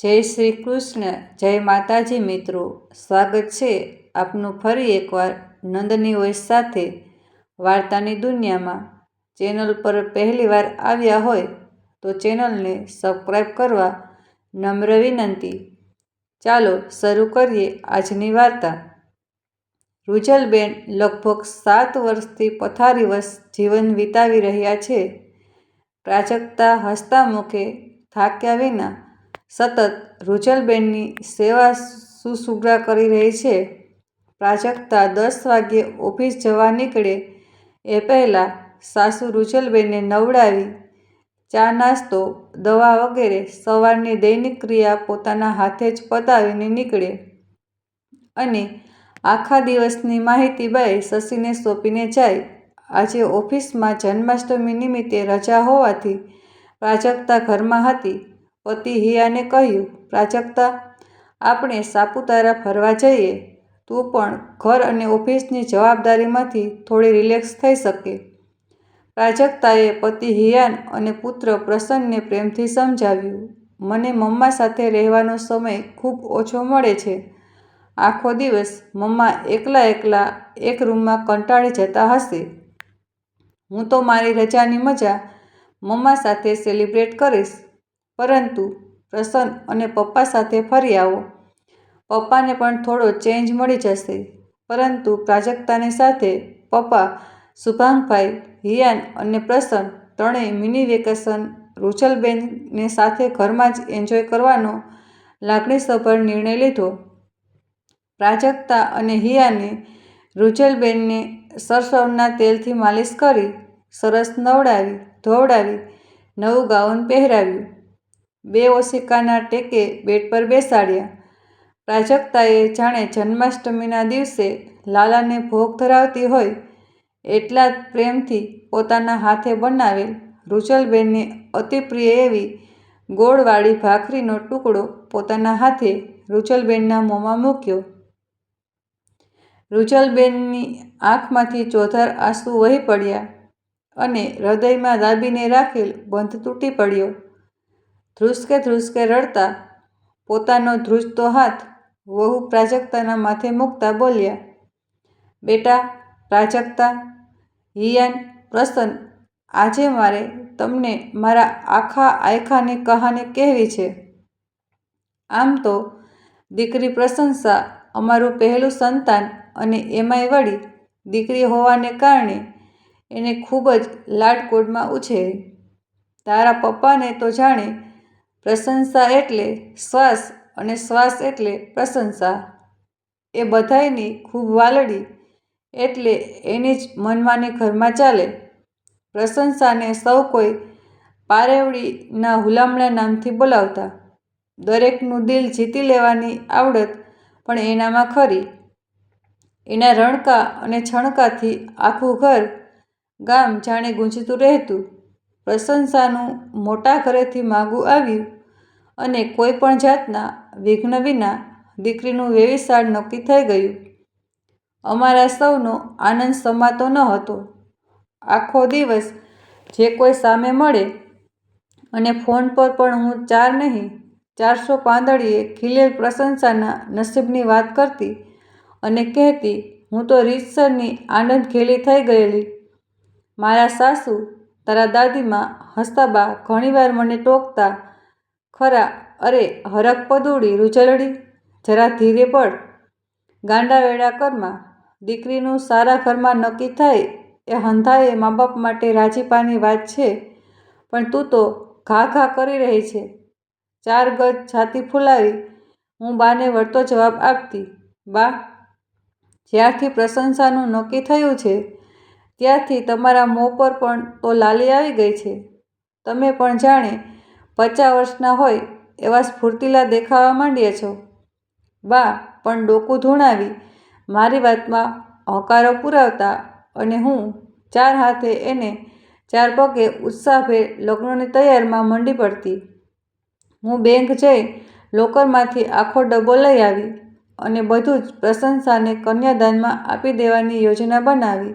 જય શ્રી કૃષ્ણ, જય માતાજી મિત્રો. સ્વાગત છે આપનું ફરી એકવાર નંદની વોઇસ સાથે વાર્તાની દુનિયામાં. ચેનલ પર પહેલીવાર આવ્યા હોય તો ચેનલને સબસ્ક્રાઈબ કરવા નમ્ર વિનંતી. ચાલો શરૂ કરીએ આજની વાર્તા. રૂજલબેન લગભગ સાત વર્ષથી પથારીવશ જીવન વિતાવી રહ્યા છે. પ્રાજક્તા હસતા મુખે થાક્યા વિના સતત રૂજલબેનની સેવા સુશ્રુષા કરી રહી છે. પ્રાજક્તા દસ વાગ્યે ઓફિસ જવા નીકળે એ પહેલાં સાસુ રૂજલબેનને નવડાવી ચા નાસ્તો, દવા વગેરે સવારની દૈનિક ક્રિયા પોતાના હાથે જ પતાવીને નીકળે. અને આખા દિવસની માહિતી બાઈ શશીને સોંપીને જાય. આજે ઓફિસમાં જન્માષ્ટમી નિમિત્તે રજા હોવાથી પ્રાજક્તા ઘરમાં હતી. પતિ હિયાને કહ્યું, પ્રાજક્તા, આપણે સાપુતારા ફરવા જઈએ. તું પણ ઘર અને ઓફિસની જવાબદારીમાંથી થોડી રિલેક્સ થઈ શકે. પ્રાજક્તાએ પતિ હિયાન અને પુત્ર પ્રસન્નને પ્રેમથી સમજાવ્યું. મને મમ્મા સાથે રહેવાનો સમય ખૂબ ઓછો મળે છે. આખો દિવસ મમ્મા એકલા એકલા એક રૂમમાં કંટાળી જતા હશે. હું તો મારી રજાની મજા મમ્મા સાથે સેલિબ્રેટ કરીશ. પરંતુ પ્રસન્ન અને પપ્પા સાથે ફરી આવો. પપ્પાને પણ થોડો ચેન્જ મળી જશે. પરંતુ પ્રાજક્તાની સાથે પપ્પા શુભાંગભાઈ, હિયાન અને પ્રસન્ન ત્રણેય મિની વેકેશન રૂચલબેનને સાથે ઘરમાં જ એન્જોય કરવાનો લાગણીસભર નિર્ણય લીધો. પ્રાજક્તા અને હિયાને રૂચલબેનને સરસવના તેલથી માલિશ કરી, સરસ નવડાવી, ધોવડાવી, નવું ગાઉન પહેરાવ્યું. બે ઓશિકાના ટેકે બેડ પર બેસાડ્યા. પ્રાજક્તાએ જાણે જન્માષ્ટમીના દિવસે લાલાને ભોગ ધરાવતી હોય એટલા જ પ્રેમથી પોતાના હાથે બનાવેલ રૂચલબેનને અતિપ્રિય એવી ગોળવાળી ભાખરીનો ટુકડો પોતાના હાથે રૂચલબેનના મોંમાં મૂક્યો. રૂચલબેનની આંખમાંથી ચોધર આંસુ વહી પડ્યા અને હૃદયમાં દાબીને રાખેલ બંધ તૂટી પડ્યો. ધ્રુસકે ધ્રુસકે રડતા પોતાનો ધ્રુજતો હાથ વહુ પ્રાજક્તાના માથે મૂકતા બોલ્યા, બેટા, પ્રાજક્તા, હિયાન, પ્રસન્ન, આજે મારે તમને મારા આખા આયખાની કહાની કહેવી છે. આમ તો દીકરી પ્રશંસા અમારું પહેલું સંતાન અને એમાંય વળી દીકરી હોવાને કારણે એને ખૂબ જ લાડકોડમાં ઉછેરી. તારા પપ્પાને તો જાણે પ્રશંસા એટલે શ્વાસ અને શ્વાસ એટલે પ્રશંસા. એ બધાયની ખૂબ વાલડી એટલે એની જ મનમાની ઘરમાં ચાલે. પ્રશંસાને સૌ કોઈ પારેવડીના હુલામણા નામથી બોલાવતા. દરેકનું દિલ જીતી લેવાની આવડત પણ એનામાં ખરી. એના રણકા અને છણકાથી આખું ઘર ગામ જાણે ગુંજતું રહેતું. પ્રશંસાનું મોટા ઘરેથી માગું આવ્યું અને કોઈ પણ જાતના વિઘ્ન વિના દીકરીનું વેવિશાળ નક્કી થઈ ગયું. અમારા સૌનો આનંદ સમાતો ન હતો. આખો દિવસ જે કોઈ સામે મળે અને ફોન પર પણ હું ચાર નહીં, ચારસો પાંદડીએ ખીલેલ પ્રશંસાના નસીબની વાત કરતી અને કહેતી, હું તો રીતસરની આનંદ ઘેલી થઈ ગયેલી. મારા સાસુ તારા દાદીમાં હસતાબા ઘણીવાર મને ટોકતા ખરા, અરે, હરખ પદુડી, રૂચલડી? જરા ધીરે પડ. ગાંડાવેડા કરમાં દીકરીનું સારા ઘરમાં નક્કી થાય એ હંધાએ મા બાપ માટે રાજીપાની વાત છે, પણ તું તો ઘા ઘા કરી રહી છે. ચાર ગજ છાતી ફૂલાવી, હું બાને વળતો જવાબ આપતી, બા, જ્યારથી પ્રશંસાનું નક્કી થયું છે, ત્યારથી તમારા મોં પર પણ તો લાલી આવી ગઈ છે. તમે પણ જાણે પચાસ વર્ષના હોય એવા સ્ફૂર્તિલા દેખાવા માંડ્યા છો? બા, પણ ડોકું ધૂણાવી. મારી વાતમાં હકારો પુરાવતા અને હું ચાર હાથે એને ચાર પગે ઉત્સાહભેર લગ્નની તૈયારમાં મંડી પડતી. હું બેંક જઈ લોકરમાંથી આખો ડબ્બો લઈ આવી અને બધું જ પ્રશંસાને કન્યાદાનમાં આપી દેવાની યોજના બનાવી.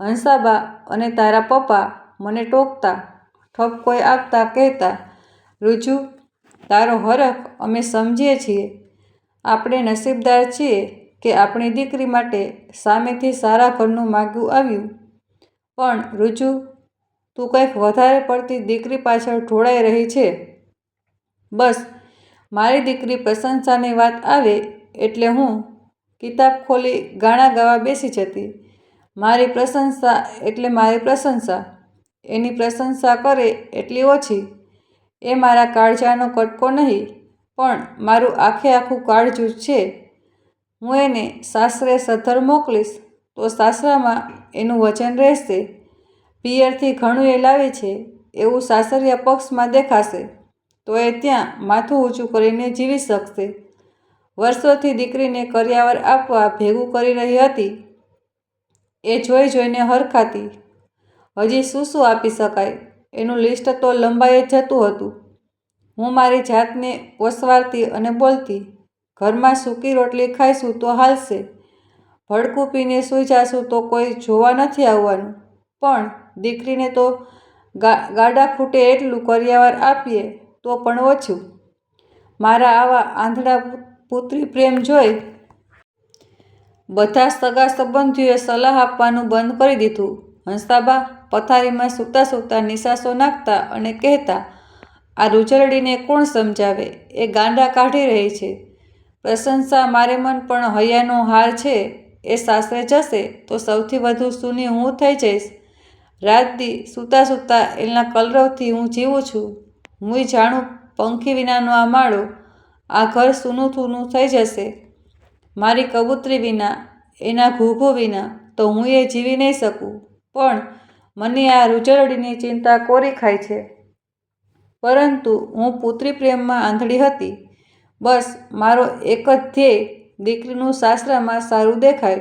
હંસાબા અને તારા પપ્પા મને ટોકતા ઠપકોય આપતા, કહેતા રૂજુ, તારો હરખ અમે સમજીએ છીએ. આપણે નસીબદાર છીએ કે આપણી દીકરી માટે સામેથી સારા ઘરનું માગ્યું આવ્યું. પણ રુજુ, તું કંઈક વધારે પડતી દીકરી પાછળ ઢોળાઈ રહી છે. બસ, મારી દીકરી પ્રશંસાની વાત આવે એટલે હું કિતાબ ખોલી ગાણા ગાવા બેસી જતી. મારી પ્રશંસા એટલે મારી પ્રશંસા. એની પ્રશંસા કરે એટલી ઓછી. એ મારા કાળજાનો કટકો નહીં, પણ મારું આખે આખું કાળજું છે. હું એને સાસરે સધર મોકલીશ, તો સાસરામાં એનું વચન રહેશે. પિયરથી ઘણું એ લાવે છે, એવું સાસરિયા પક્ષમાં દેખાશે, તો એ ત્યાં માથું ઊંચું કરીને જીવી શકશે. વર્ષોથી દીકરીને કર્યાવર આપવા ભેગું કરી રહી હતી. એ જોઈ જોઈને હરખાતી, હજી શું શું આપી શકાય? એનું લિસ્ટ તો લંબાઈ જ જતું હતું. હું મારી જાતને ઓસવારતી અને બોલતી, ઘરમાં સૂકી રોટલી ખાઈશું તો હાલશે. ભડકું પીને સૂઈ જાશું તો કોઈ જોવા નથી આવવાનું. પણ દીકરીને તો ગાડા ખૂટે એટલું કર્યાવાર આપીએ તો પણ ઓછું. મારા આવા આંધળા પુત્રી પ્રેમ જોઈ બધા સગા સંબંધીઓએ સલાહ આપવાનું બંધ કરી દીધું. હંસાબા પથારીમાં સૂતા સૂતા નિશાસો નાખતા અને કહેતા, આ રૂજરડીને કોણ સમજાવે? એ ગાંડા કાઢી રહી છે. પ્રશંસા મારે મન પણ હૈયાનો હાર છે. એ સાસરે જશે તો સૌથી વધુ સૂની હું થઈ જઈશ. રાતથી સૂતા સૂતા એના કલરવથી હું જીવું છું. હું જાણું પંખી વિનાનો આ માળો, આ ઘર સૂનું થૂનું થઈ જશે. મારી કબૂતરી વિના, એના ઘૂઘો વિના તો હું એ જીવી નહીં શકું. પણ મને આ રૂજરડીની ચિંતા કોરી ખાય છે. પરંતુ હું પુત્રી પ્રેમમાં આંધળી હતી. બસ, મારો એક જ ધ્યેય દીકરીનું સાસરામાં સારું દેખાય.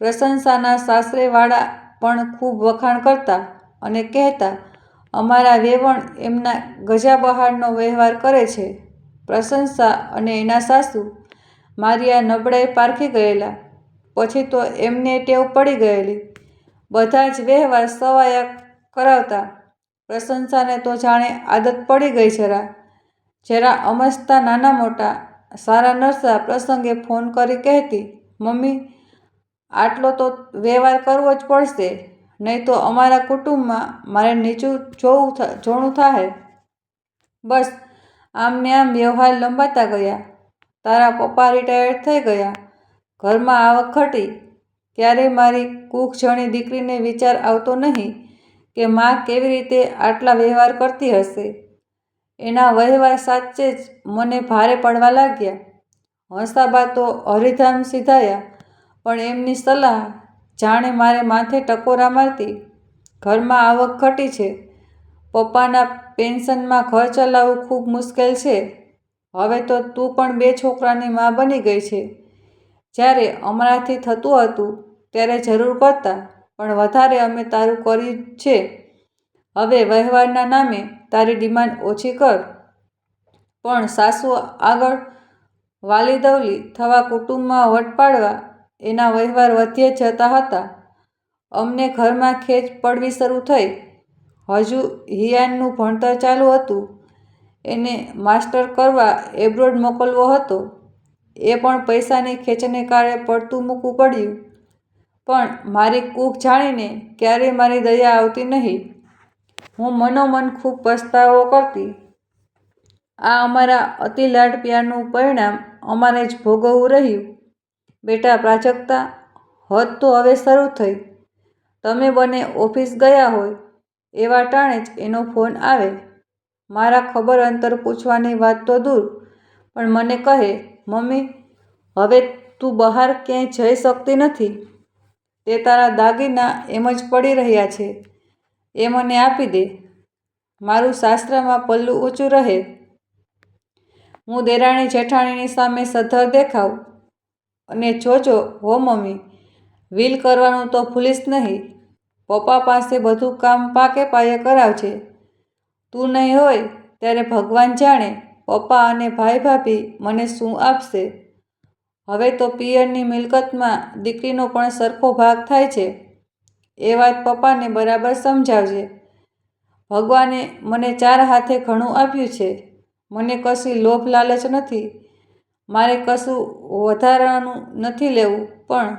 પ્રશંસાના સાસરેવાળા પણ ખૂબ વખાણ કરતા અને કહેતા, અમારા વેવણ એમના ગજા બહારનો વ્યવહાર કરે છે. પ્રશંસા અને એના સાસુ મારી આ નબળાઈ પારખી ગયેલા. પછી તો એમને ટેવ પડી ગયેલી. બધા જ વ્યવહાર સવાયા કરાવતા. પ્રશંસાને તો જાણે આદત પડી ગઈ જરા. જરા અમસ્તા નાના મોટા સારા નરસા પ્રસંગે ફોન કરી કહેતી, મમ્મી, આટલો તો વ્યવહાર કરવો જ પડશે, નહીં તો અમારા કુટુંબમાં મારે નીચું જોવું જોણું થાય બસ આમને આમ વ્યવહાર લંબાતા ગયા. તારા પપ્પા રિટાયર્ડ થઈ ગયા. ઘરમાં આવક ઘટી. ક્યારેય મારી કૂક જણી દીકરીને વિચાર આવતો નહીં કે માં કેવી રીતે આટલા વ્યવહાર કરતી હશે. એના વ્યવહાર સાચે જ મને ભારે પડવા લાગ્યા. હંસાબા તો હરિધામ સીધાયા, પણ એમની સલાહ જાણે મારે માથે ટકોરા મારતી. ઘરમાં આવક ઘટી છે. પપ્પાના પેન્શનમાં ઘર ચલાવવું ખૂબ મુશ્કેલ છે. હવે તો તું પણ બે છોકરાની મા બની ગઈ છે. જ્યારે અમારાથી થતું હતું ત્યારે જરૂર કરતા, પણ વધારે અમે તારું કર્યું છે. હવે વહેવારના નામે તારી ડિમાન્ડ ઓછી કર. પણ સાસુ આગળ વાલીદવલી થવા કુટુંબમાં વટ પાડવા એના વ્યવહાર વધ્યે જતા હતા. અમને ઘરમાં ખેંચ પડવી શરૂ થઈ. હજુ હિયાનનું ભણતર ચાલુ હતું. એને માસ્ટર કરવા એબ્રોડ મોકલવો હતો. એ પણ પૈસાની ખેંચને કારણે પડતું મૂકવું પડ્યું. પણ મારી કૂક જાણીને ક્યારેય મારી દયા આવતી નહીં. હું મનોમન ખૂબ પસ્તાવો કરતી. આ અમારા અતિ લાડ પ્યારનું પરિણામ અમારે જ ભોગવવું રહ્યું. બેટા પ્રાજક્તા હદ તો હવે શરૂ થઈ. તમે બંને ઓફિસ ગયા હોય, એવા ટાણે જ એનો ફોન આવે. મારા ખબર અંતર પૂછવાની વાત તો દૂર, પણ મને કહે મમ્મી, હવે તું બહાર ક્યાંય જઈ શકતી નથી. તે તારા દાગીના એમ જ પડી રહ્યા છે. એ મને આપી દે. મારું શાસ્ત્રમાં પલ્લું ઊંચું રહે. હું દેરાણી જેઠાણીની સામે સધર દેખાવ. અને જોજો, હો મમ્મી, વિલ કરવાનું તો ભૂલીશ નહીં. પપ્પા પાસે બધું કામ પાકે પાયે કરાવજે. તું નહીં હોય, ત્યારે ભગવાન જાણે. પપ્પા અને ભાઈ ભાભી મને શું આપશે? હવે તો પિયરની મિલકતમાં દીકરીનો પણ સરખો ભાગ થાય છે. એ વાત પપ્પાને બરાબર સમજાવજે. ભગવાને મને ચાર હાથે ઘણું આપ્યું છે. મને કશી લોભ લાલચ નથી. મારે કશું વધારાનું નથી લેવું, પણ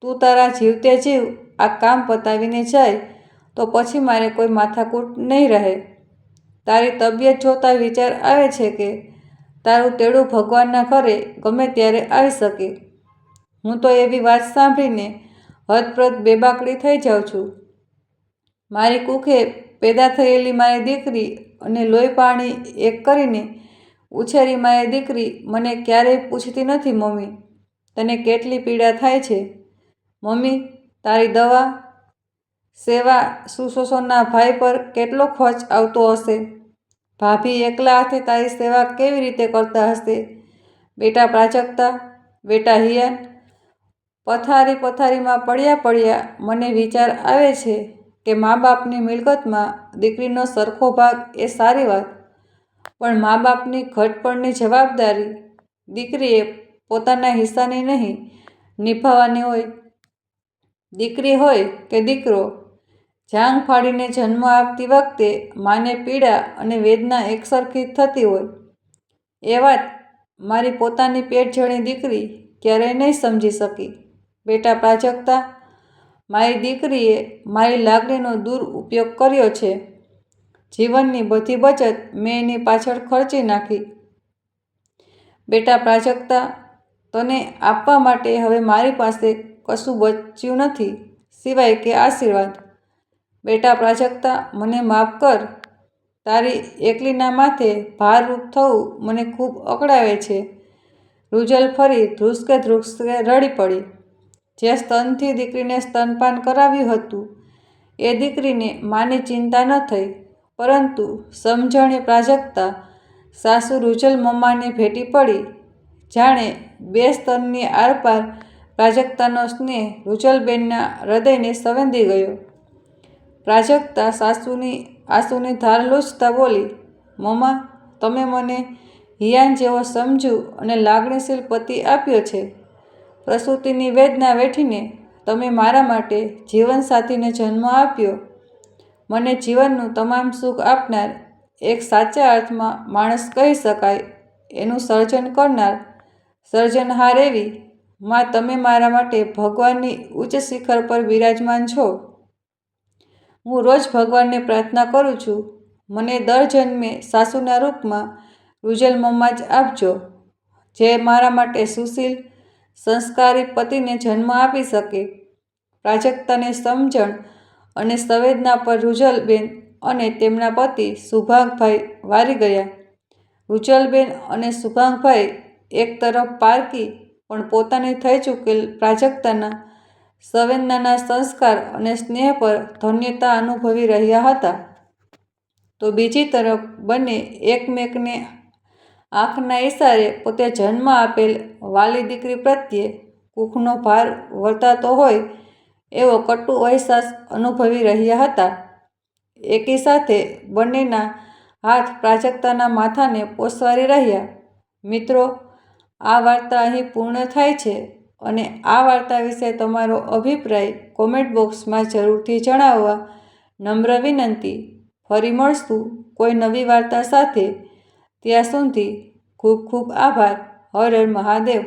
તું તારા જીવતે જીવ, આ કામ પતાવીને જાય તો પછી મારે કોઈ માથાકૂટ નહીં રહે. તારી તબિયત જોતા વિચાર આવે છે કે તારું તેડું ભગવાનના ઘરે ગમે ત્યારે આવી શકે. હું તો એવી વાત સાંભળીને હદપ્રદ બેબાકડી થઈ જાઉં છું. મારી કુખે પેદા થયેલી મારી દીકરી અને લોહી પાણી એક કરીને ઉછેરી મારી દીકરી મને ક્યારેય પૂછતી નથી મમ્મી. તને કેટલી પીડા થાય છે? મમ્મી, તારી દવા સેવા સુશોષણના ભાઈ પર કેટલો ખર્ચ આવતો હશે? ભાભી એકલા હાથે તારી સેવા કેવી રીતે કરતા હશે? બેટા પ્રાજક્તા બેટા હિયાન, પથારી પથારીમાં પડ્યા પડ્યા મને વિચાર આવે છે કે મા બાપની મિલકતમાં દીકરીનો સરખો ભાગ એ સારી વાત. પણ મા બાપની ઘટપણની જવાબદારી દીકરીએ પોતાના હિસ્સાની નહીં, નિભાવવાની હોય. દીકરી હોય કે દીકરો જાંગ ફાડીને જન્મ આપતી વખતે માને પીડા અને વેદના એકસરખી થતી હોય. એ વાત મારી પોતાની પેટજણી દીકરી ક્યારેય નહીં સમજી શકી. બેટા પ્રાજક્તા, મારી દીકરીએ મારી લાગણીનો દુરુપયોગ કર્યો છે. જીવનની બધી બચત મેં એની પાછળ ખર્ચી નાખી. બેટા પ્રાજક્તા, તને આપવા માટે હવે મારી પાસે કશું બચ્યું નથી, સિવાય કે આશીર્વાદ. બેટા પ્રાજક્તા, મને માફ કર. તારી એકલીના માથે ભારરૂપ થવું મને ખૂબ અકળાવે છે. રૂજલ ફરી ધ્રુસકે ધ્રુસકે રડી પડી. જે સ્તનથી દીકરીને સ્તનપાન કરાવ્યું હતું, એ દીકરીને માની ચિંતા ન થઈ. પરંતુ સમજણે પ્રાજક્તા, સાસુ રૂજલ મમ્માને ભેટી પડી. જાણે બે સ્તનની આરપાર પ્રાજક્તાનો સ્નેહ રૂજલબેનના હૃદયને સંવેદી ગયો. પ્રાજક્તા સાસુની આંસુની ધાર લૂછતા બોલી, મમ્મા, તમે મને હિયાન જેવો સમજુ અને લાગણીશીલ પતિ આપ્યો છે. પ્રસૂતિની વેદના વેઠીને તમે મારા માટે જીવનસાથીને જન્મ આપ્યો. મને જીવનનું તમામ સુખ આપનાર એક સાચા અર્થમાં માણસ કહી શકાય. એનું સર્જન કરનાર સર્જનહાર એવી. માં, તમે મારા માટે ભગવાનની ઉચ્ચ શિખર પર બિરાજમાન છો. હું રોજ ભગવાનને પ્રાર્થના કરું છું. મને દર જન્મે સાસુના રૂપમાં રૂજલ મમ્મા જ આપજો, જે મારા માટે સુશીલ, સંસ્કારી પતિને જન્મ આપી શકે. પ્રાજક્તાને સમજણ અને સંવેદના પર રૂજલબેન અને તેમના પતિ સુભાગભાઈ વારી ગયા. રૂજલબેન અને સુભાગભાઈ એક તરફ પારકી, પણ પોતાની થઈ ચૂકેલ પ્રાજક્તાના સંવેદનાના સંસ્કાર અને સ્નેહ પર ધન્યતા અનુભવી રહ્યા હતા. તો બીજી તરફ બંને એકમેકને આંખના ઈશારે પોતે જન્મ આપેલ વાલી દીકરી પ્રત્યે કુખનો ભાર વર્તાતો હોય એવો કટુ અહેસાસ અનુભવી રહ્યા હતા. એકી સાથે બંનેના હાથ પ્રાજક્તાના માથાને પોસવારી રહ્યા. મિત્રો, આ વાર્તા અહીં પૂર્ણ થાય છે. અને આ વાર્તા વિશે તમારો અભિપ્રાય કોમેન્ટ બોક્સમાં જરૂરથી જણાવવા નમ્ર વિનંતી. ફરી મળશું કોઈ નવી વાર્તા સાથે. ત્યાં સુધી ખૂબ ખૂબ આભાર. હર હર મહાદેવ.